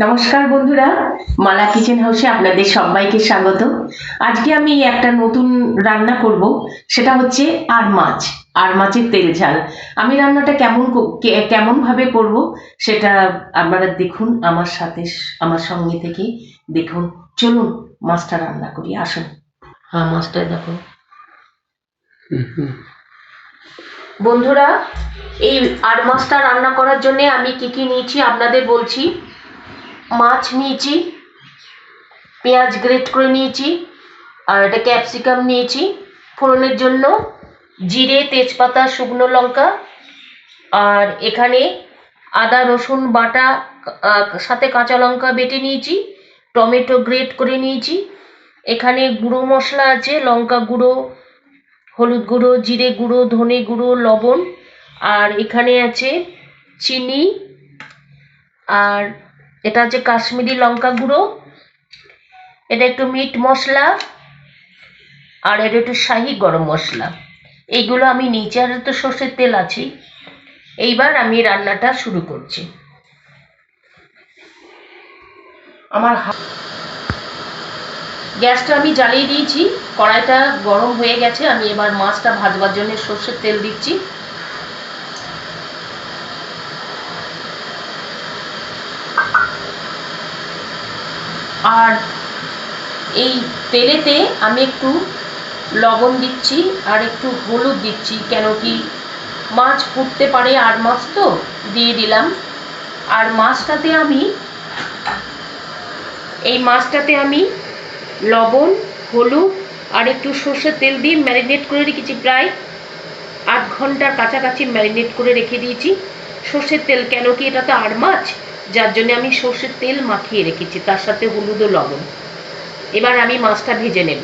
নমস্কার বন্ধুরা মালা কিচেন হাউসে আপনাদের সবাইকে স্বাগত। আজকে আমি একটা নতুন রান্না করব সেটা হচ্ছে আর মাছ আর মাছের তেল ঝাল। আমি রান্নাটা কেমন কো- কে- কেমন ভাবে করব সেটা আপনারা দেখুন আমার সাথে আমার সঙ্গে থেকে দেখুন। চলুন মাছটা রান্না করি আসুন। হ্যাঁ মাছটা দেখো। বন্ধুরা এই আর মাছটা রান্না করার জন্য আমি কি কি নিয়েছি আপনাদের বলছি। মাছ নিয়েছি, পেঁয়াজ গ্রেট করে নিয়েছি, আর একটা ক্যাপসিকাম নিয়েছি। ফোড়নের জন্য জিরে, তেজপাতা, শুকনো লঙ্কা, আর এখানে আদা, রসুন, বাটা সাথে কাঁচা লঙ্কা বেটে নিয়েছি, টমেটো গ্রেট করে নিয়েছি। এখানে গুঁড়ো মশলা আছে, লঙ্কা গুঁড়ো, হলুদ গুঁড়ো, জিরে গুঁড়ো, ধনে গুঁড়ো, লবণ, আর এখানে আছে চিনি, আর এটা হচ্ছে কাশ্মীরি লঙ্কা গুঁড়ো। এটা একটু মিট মশলা আর এটা একটু শাহি গরম মশলা। এইগুলো আমি নিচে আর তো সর্ষের তেল আছে। এইবার আমি রান্নাটা শুরু করছি। আমার গ্যাসটা আমি জ্বালিয়ে দিয়েছি। কড়াইটা গরম হয়ে গেছে। আমি এবার মাছটা ভাজবার জন্য সর্ষের তেল দিচ্ছি। আর এই তেলেতে আমি একটু লবণ দিচ্ছি আর একটু হলুদ দিচ্ছি, কেন কি মাছ ফুটতে পারে আর মাছ তো দিয়ে দিলাম। আর মাছটাতে আমি, এই মাছটাতে আমি লবণ, হলুদ আর একটু সর্ষের তেল দিয়ে ম্যারিনেট করে রেখেছি প্রায় আধ ঘণ্টার কাছাকাছি ম্যারিনেট করে রেখে দিয়েছি। সর্ষের তেল, কেন কি এটা তো আর মাছ যার জন্য আমি সর্ষের তেল মাখিয়ে রেখেছি, তার সাথে হলুদ ও লবণ। এবার আমি মাছটা ভেজে নেব।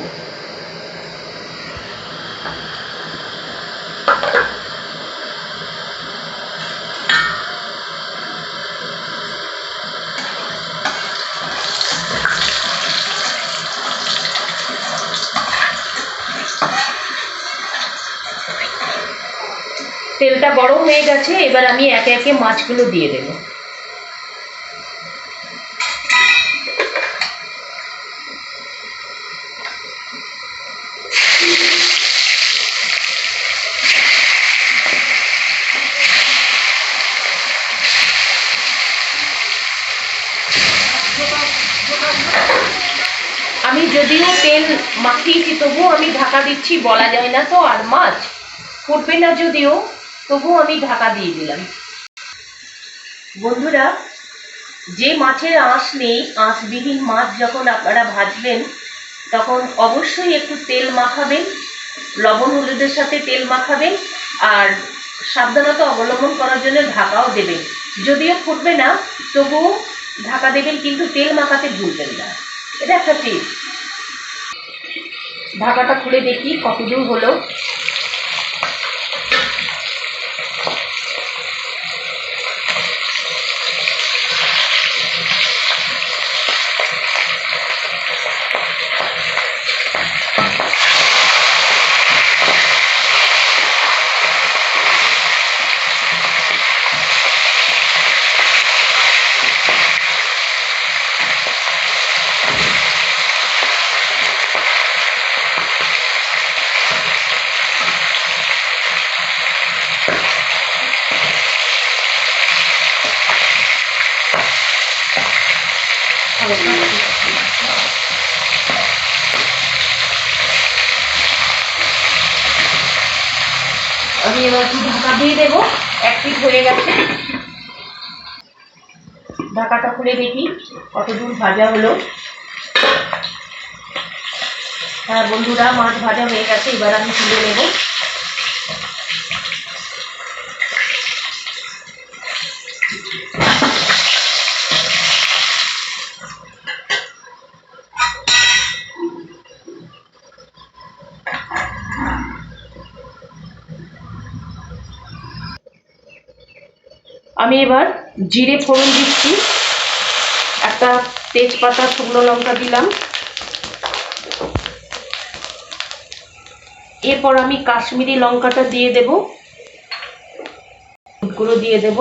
তেলটা গরম হয়ে গেছে, এবার আমি একে একে মাছগুলো দিয়ে দেবো। আমি যদিও তেল মাখিয়েছি তবুও আমি ঢাকা দিচ্ছি, বলা যায় না তো, আর মাছ ফুটবে না যদিও, তবুও আমি ঢাকা দিয়ে দিলাম। বন্ধুরা, যে মাছের আঁশ নেই, আঁশবিহীন মাছ যখন আপনারা ভাজবেন, তখন অবশ্যই একটু তেল মাখাবেন, লবণ হলুদের সাথে তেল মাখাবেন, আর সাবধানতা অবলম্বন করার জন্য ঢাকাও দেবেন। যদিও ফুটবে না, তবুও ঢাকা দেবেন কিন্তু তেল মাখাতে ভুলবেন না। এটা একটা টিপস ঢাকাটা খুলে দেখি কতদূর হলো। আমি এবার একটু ঢাকা দিয়ে দেবো। এক পিট হয়ে গেছে। ঢাকাটা খুলে দেখি কতদূর ভাজা হলো। হ্যাঁ বন্ধুরা, মাছ ভাজা হয়ে গেছে, এবার আমি তুলে নেব। আমি এবার জিরে ফোড়ন দিচ্ছি। একটা তেজপাতা, শুকনো লঙ্কা দিলাম। এরপর আমি কাশ্মীরি লঙ্কাটা দিয়ে দেব। গুঁড়ো দিয়ে দেব।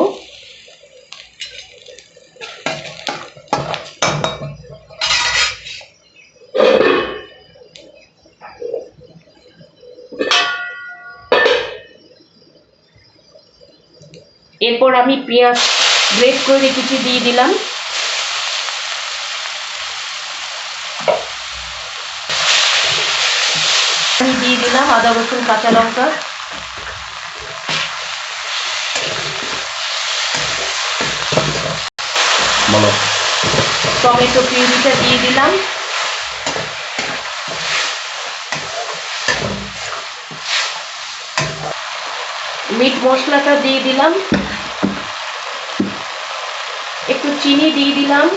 এরপর আমি পেঁয়াজ গ্রেট করে রেখেছি দিয়ে দিলাম। আমি দিয়ে দিলাম আদা রসুন কাঁচা লঙ্কা। টমেটো পিউরিটা দিয়ে দিলাম। মিট মশলাটা দিয়ে দিলাম। একটু চিনি দিয়ে দিলাম।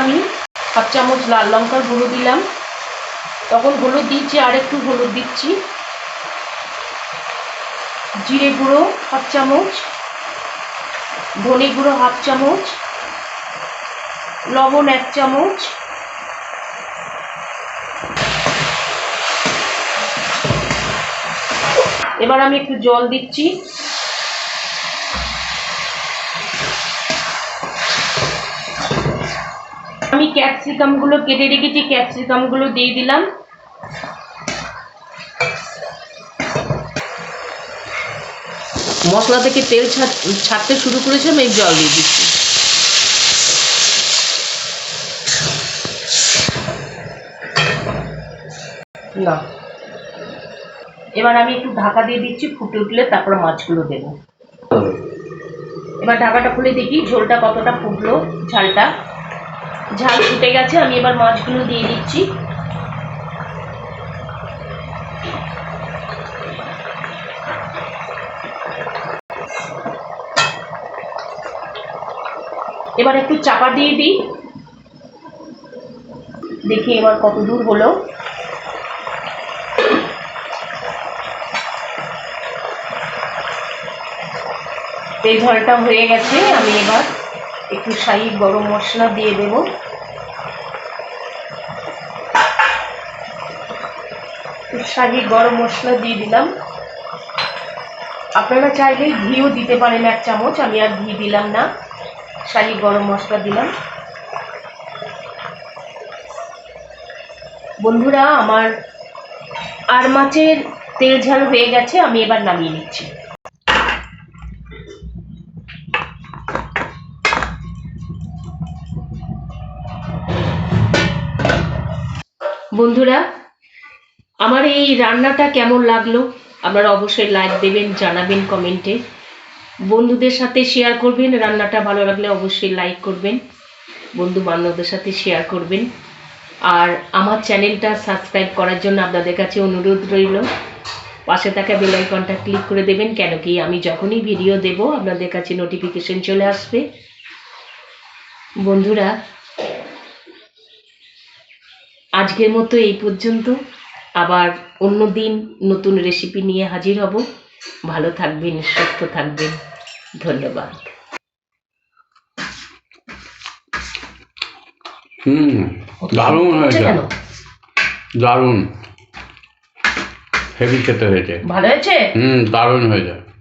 আমি হাফ চামচ লাল লঙ্কার গুঁড়ো দিলাম। তখন হলুদ দিচ্ছি, আর একটু হলুদ দিচ্ছি। জিরে গুঁড়ো হাফ চামচ, ধনে গুঁড়ো হাফ চামচ, লবণ এক চামচ এবার আমি একটু জল দিচ্ছি। আমি ক্যাপসিকামগুলো কেটে রেখেছি ক্যাপসিকামগুলো দিয়ে দিলাম। মশলা থেকে তেল ছাড়- ছাড়তে শুরু করেছে, আমি জল দিয়ে দিচ্ছি। না। এবার আমি একটু ঢাকা দিয়ে দিচ্ছি ফুটে উঠলে তারপর মাছগুলো দেবো। এবার ঢাকাটা খুলে দেখি ঝোলটা কতটা ফুটলো, ঝালটা। ঝাল ফুটে গেছে, আমি এবার মাছগুলো দিয়ে দিচ্ছি। এবার একটু চাপা দিয়ে দিই। দেখি এবার কত দূর হলো। এই ঝলটা হয়ে গেছে, আমি এবার একটু শাহি গরম মশলা দিয়ে দেব। শাহি গরম মশলা দিয়ে দিলাম। আপনারা চাইলে ঘিও দিতে পারেন এক চামচ, আমি আর ঘি দিলাম না। শাহি গরম মশলা দিলাম। বন্ধুরা, আমার আর মাছের তেল ঝাল হয়ে গেছে, আমি এবার নামিয়ে নিচ্ছি। বন্ধুরা, আমার এই রান্নাটা কেমন লাগল? আপনারা অবশ্যই লাইক দেবেন, জানাবেন কমেন্টে বন্ধুদের সাথে শেয়ার করবেন, রান্নাটা ভালো লাগলে অবশ্যই লাইক করবেন। বন্ধু বান্ধবদের সাথে শেয়ার করবেন। আর আমার চ্যানেলটা সাবস্ক্রাইব করার জন্য আপনাদের কাছে অনুরোধ রইল। পাশে থাকা বেল আইকনটা ক্লিক করে দেবেন, কেন কি আমি যখনই ভিডিও দেব, আপনাদের কাছে নোটিফিকেশন চলে আসবে। বন্ধুরা আজকের মতো এই পর্যন্ত। আবার অন্য দিন নতুন রেসিপি নিয়ে হাজির হব। ভালো থাকবেন সুস্থ থাকবেন। ধন্যবাদ। হুম দারুণ হয়েছে। কেন? দারুণ। হেভি খেতে হয়েছে। ভালো হয়েছে? হুম দারুণ হয়েছে।